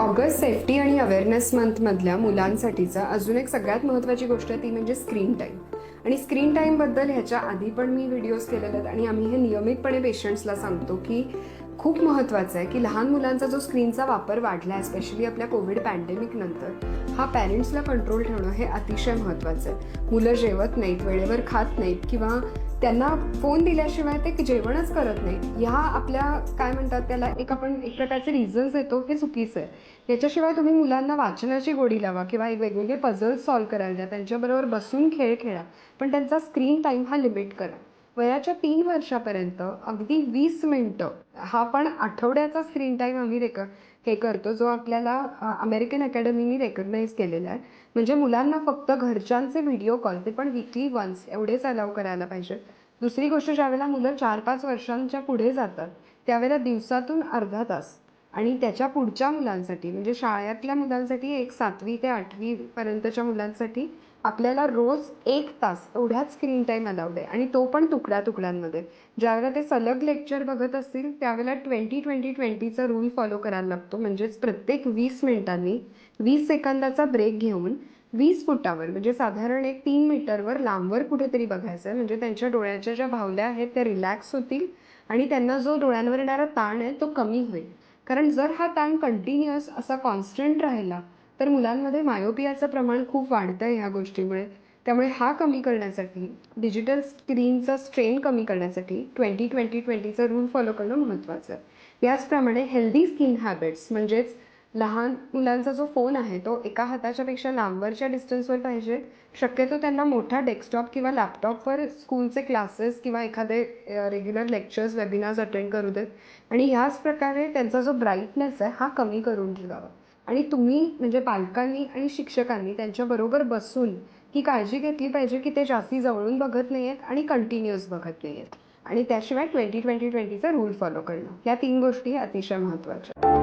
August safety आणि awareness मंथमधल्या मुलांसाठीचा अजून एक सगळ्यात महत्त्वाची गोष्ट आहे ती म्हणजे स्क्रीन टाईम आणि स्क्रीन टाईमबद्दल ह्याच्या आधी पण मी व्हिडिओज केलेले आहेत आणि आम्ही हे नियमितपणे पेशंट्सला सांगतो की खूप महत्त्वाचं आहे की लहान मुलांचा जो स्क्रीनचा वापर वाढला आहे स्पेशली आपल्या कोविड पॅन्डेमिक नंतर हा पॅरेंट्सला कंट्रोल ठेवणं हे अतिशय महत्त्वाचं आहे. मुलं जेवत नाहीत वेळेवर खात नाहीत किंवा त्यांना फोन दिल्याशिवाय ते जेवणच करत नाही. ह्या आपल्या काय म्हणतात त्याला एक आपण एक प्रकारचे रिझन्स देतो हे चुकीचं आहे. याच्याशिवाय तुम्ही मुलांना वाचनाची गोडी लावा किंवा एक वेगवेगळे पझल्स सॉल्व करायला द्या त्यांच्याबरोबर बसून खेळ खेळा. पण त्यांचा स्क्रीन टाईम हा लिमिट करा. वयाच्या तीन वर्षापर्यंत अगदी वीस मिनटं हा पण आठवड्याचा स्क्रीन टाईम आम्ही रेक हे करतो जो आपल्याला अमेरिकन अकॅडमीनी रेकग्नाईज केलेला आहे. म्हणजे मुलांना फक्त घरच्यांचे व्हिडिओ कॉल ते पण विकली वन्स एवढेच अलाव करायला पाहिजे. दुसरी गोष्ट ज्यावेळेला मुलं चार पाच वर्षांच्या पुढे जातात त्यावेळेला दिवसातून अर्धा तास. आणि त्याच्या पुढच्या मुलांसाठी म्हणजे शाळेतल्या मुलांसाठी एक सातवी ते आठवीपर्यंतच्या मुलांसाठी आपल्याला रोज एक तास एवढ्याच स्क्रीन टाईम अलाउड आहे. आणि तो पण तुकड्या तुकड्यांमध्ये. ज्यावेळेला ते सलग लेक्चर बघत असतील त्यावेळेला ट्वेंटी ट्वेंटी ट्वेंटीचा रूल फॉलो करायला लागतो. म्हणजेच प्रत्येक वीस मिनिटांनी वीस सेकंदाचा ब्रेक घेऊन वीस फुटावर म्हणजे साधारण एक तीन मीटरवर लांबवर कुठेतरी बघायचं. आहे म्हणजे त्यांच्या डोळ्याच्या ज्या भावल्या आहेत त्या रिलॅक्स होतील आणि त्यांना जो डोळ्यांवर येणारा ताण आहे तो कमी होईल. कारण जर हा ताण कंटिन्युअस असा कॉन्स्टंट राहिला तर मुलांमध्ये मायोपियाचं प्रमाण खूप वाढतं आहे ह्या गोष्टीमुळे. त्यामुळे हा कमी करण्यासाठी डिजिटल स्क्रीनचा स्ट्रेन कमी करण्यासाठी ट्वेंटी ट्वेंटी ट्वेंटीचा रूल फॉलो करणं महत्त्वाचं आहे याचप्रमाणे हेल्दी स्किन हॅबिट्स म्हणजेच लहान मुलांचा जो फोन आहे तो एका हाताच्यापेक्षा लांबवरच्या डिस्टन्सवर पाहिजे. शक्यतो त्यांना मोठा डेस्कटॉप किंवा लॅपटॉपवर स्कूलचे क्लासेस किंवा एखादे रेग्युलर लेक्चर्स वेबिनार्स अटेंड करू देत. आणि ह्याच प्रकारे त्यांचा जो ब्राईटनेस आहे हा कमी करून ठेवावा. आणि तुम्ही म्हणजे पालकांनी आणि शिक्षकांनी त्यांच्याबरोबर बसून ही काळजी घेतली पाहिजे की ते जास्ती जवळून बघत नाही आहेत आणि कंटिन्युअस बघत नाही आहेत आणि त्याशिवाय ट्वेंटी ट्वेंटी ट्वेंटीचा रूल फॉलो करणं. या तीन गोष्टी अतिशय महत्त्वाच्या